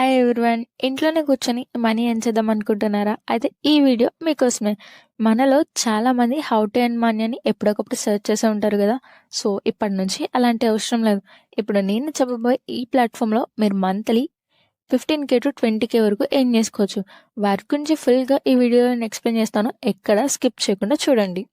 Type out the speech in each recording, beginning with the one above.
Hi everyone ఇంట్లోనే కూర్చొని money earn చేద్దాం అనుకుంటున్నారా? అయితే ఈ వీడియో మీకోసమే. మనలో చాలామంది హౌ టు ఎర్న్ మనీ అని ఎప్పుడొకప్పుడు సెర్చ్ చేసే ఉంటారు కదా సో, ఇప్పటి నుంచి అలాంటి అవసరం లేదు. ఇప్పుడు నేను చెప్పబోయే ఈ ప్లాట్‌ఫామ్‌లో మీరు మంత్లీ 15,000-20,000 వరకు ఎర్న్ చేసుకోవచ్చు. వారి గురించి ఫుల్‌గా ఈ వీడియోలో నేను ఎక్స్‌ప్లెయిన్ చేస్తాను. ఎక్కడ స్కిప్ చేయకుండా చూడండి.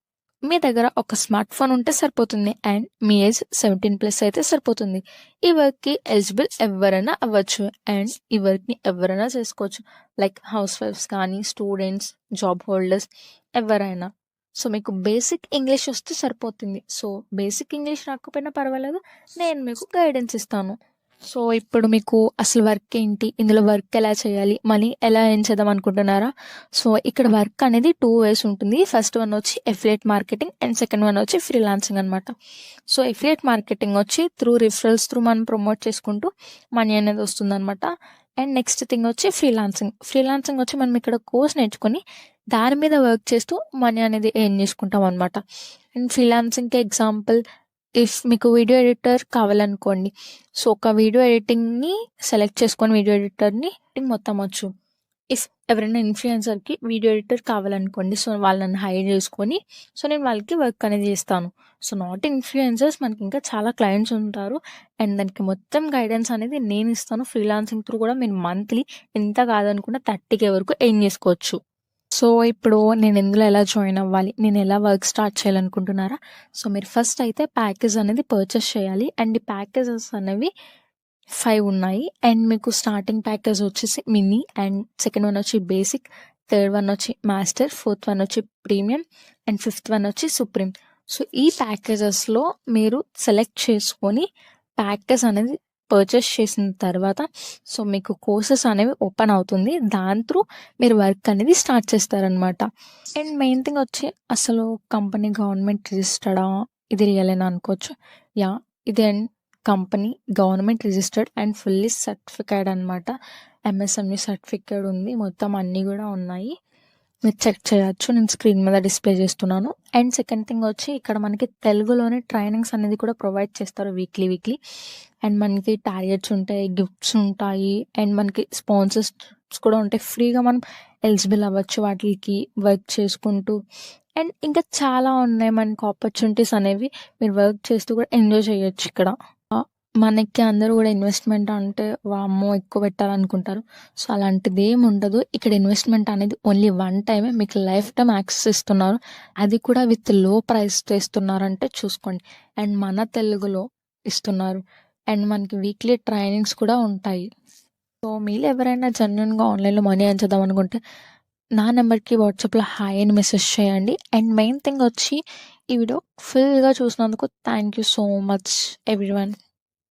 మీ దగ్గర ఒక స్మార్ట్ ఫోన్ ఉంటే సరిపోతుంది. అండ్ మీ ఏజ్ 17+ అయితే సరిపోతుంది. ఈ వర్క్‌కి ఎలిజిబుల్ ఎవరైనా అవ్వచ్చు. అండ్ ఈ వర్క్‌ని ఎవరైనా చేసుకోవచ్చు. లైక్ హౌస్ వైఫ్స్ కానీ, స్టూడెంట్స్, జాబ్ హోల్డర్స్ ఎవరైనా సో, మీకు బేసిక్ ఇంగ్లీష్ వస్తే సరిపోతుంది. సో, బేసిక్ ఇంగ్లీష్ రాకపోయినా పర్వాలేదు. నేను మీకు గైడెన్స్ ఇస్తాను. సో, ఇప్పుడు మీకు అసలు వర్క్ ఏంటి? ఇందులో వర్క్ ఎలా చేయాలి? మనీ ఎలా ఏం చేద్దాం అనుకుంటున్నారా? సో, ఇక్కడ వర్క్ అనేది టూ వేస్ ఉంటుంది. ఫస్ట్ వన్ వచ్చి affiliate marketing and second one వచ్చి ఫ్రీలాన్సింగ్ అనమాట. సో, ఎఫిలియేట్ మార్కెటింగ్ వచ్చి త్రూ రిఫరల్స్ త్రూ మనం ప్రమోట్ చేసుకుంటూ మనీ అనేది వస్తుందనమాట. అండ్ నెక్స్ట్ థింగ్ వచ్చి ఫ్రీలాన్సింగ్. ఫ్రీలాన్సింగ్ వచ్చి మనం ఇక్కడ కోర్స్ నేర్చుకొని దాని మీద వర్క్ చేస్తూ మనీ అనేది ఎర్న్ చేసుకుంటాం అనమాట. అండ్ ఫ్రీలాన్సింగ్‌కి ఎగ్జాంపుల్ ఇఫ్ మీకు వీడియో ఎడిటర్ కావాలనుకోండి. సో, ఒక వీడియో ఎడిటింగ్‌ని సెలెక్ట్ చేసుకొని వీడియో ఎడిటర్‌ని మొత్తం వచ్చు. ఇఫ్ ఎవరైనా ఇన్‌ఫ్లుయెన్సర్‌కి వీడియో ఎడిటర్ కావాలనుకోండి. సో, వాళ్ళని హైర్ చేసుకొని సో, నేను వాళ్ళకి వర్క్ అనేది చేస్తాను. సో, నాట్ ఇన్‌ఫ్లుయెన్సర్స్ మనకి ఇంకా చాలా క్లయింట్స్ ఉంటారు. అండ్ దానికి మొత్తం గైడెన్స్ అనేది నేను ఇస్తాను. ఫ్రీలాన్సింగ్ త్రూ కూడా మీరు మంత్లీ ఎంత కాదనుకున్న 30,000 వరకు ఎయిన్ చేసుకోవచ్చు. సో, ఇప్పుడు నేను ఇందులో ఎలా జాయిన్ అవ్వాలి? నేను ఎలా వర్క్ స్టార్ట్ చేయాలనుకుంటున్నారా? సో, మీరు ఫస్ట్ అయితే ప్యాకేజ్ అనేది పర్చేస్ చేయాలి. అండ్ ఈ ప్యాకేజెస్ అనేవి ఫైవ్ ఉన్నాయి. అండ్ మీకు స్టార్టింగ్ ప్యాకేజ్ వచ్చేసి మినీ అండ్ సెకండ్ వన్ వచ్చి బేసిక్, థర్డ్ వన్ వచ్చి మాస్టర్, ఫోర్త్ వన్ వచ్చి ప్రీమియం అండ్ ఫిఫ్త్ వన్ వచ్చి సుప్రీం. సో, ఈ ప్యాకేజెస్‌లో మీరు సెలెక్ట్ చేసుకొని ప్యాకేజ్ అనేది పర్చేస్ చేసిన తర్వాత సో, మీకు కోర్సెస్ అనేవి ఓపెన్ అవుతుంది. దాని త్రూ మీరు వర్క్ అనేది స్టార్ట్ చేస్తారనమాట. అండ్ మెయిన్ థింగ్ వచ్చి అసలు కంపెనీ గవర్నమెంట్ రిజిస్టర్డా? ఇది రియలేనా అనుకోవచ్చు. యా ఇది and company government registered and fully certificate అనమాట. ఎంఎస్ఎంఈ సర్టిఫికేట్ ఉంది. మొత్తం అన్నీ కూడా ఉన్నాయి. మీరు చెక్ చేయొచ్చు. నేను స్క్రీన్ మీద డిస్‌ప్లే చేస్తున్నాను. అండ్ సెకండ్ థింగ్ వచ్చి ఇక్కడ మనకి తెలుగులోనే ట్రైనింగ్స్ అనేది కూడా ప్రొవైడ్ చేస్తారు వీక్లీ, వీక్లీ. అండ్ మనకి టార్గెట్స్ ఉంటాయి. గిఫ్ట్స్ ఉంటాయి. అండ్ మనకి స్పాన్సర్స్ కూడా ఉంటాయి. ఫ్రీగా మనం ఎలిజిబుల్ అవ్వచ్చు వాటికి వర్క్ చేసుకుంటూ. అండ్ ఇంకా చాలా ఉన్నాయి మనకి ఆపర్చునిటీస్ అనేవి. మీరు వర్క్ చేస్తూ కూడా ఎంజాయ్ చేయొచ్చు ఇక్కడ. మనకి అందరూ కూడా ఇన్వెస్ట్‌మెంట్ అంటే వామ్మో! ఎక్కువ పెట్టాలనుకుంటారు. సో, అలాంటిదేమి ఉండదు. ఇక్కడ ఇన్వెస్ట్‌మెంట్ అనేది ఓన్లీ వన్ టైమే. మీకు లైఫ్ టైం యాక్సెస్ ఇస్తున్నారు. అది కూడా విత్లో ప్రైస్ ఇస్తున్నారంటే చూసుకోండి. అండ్ మన తెలుగులో ఇస్తున్నారు. అండ్ మనకి వీక్లీ ట్రైనింగ్స్ కూడా ఉంటాయి. సో, మీరు ఎవరైనా జెన్యున్గా ఆన్‌లైన్‌లో మనీ ఎర్న్ చేద్దాం అనుకుంటే నా నెంబర్కి వాట్సాప్‌లో హాయ్ అని మెసేజ్ చేయండి. అండ్ మెయిన్ థింగ్ వచ్చి ఈ వీడియో ఫుల్‌గా చూసినందుకు thank you so much everyone.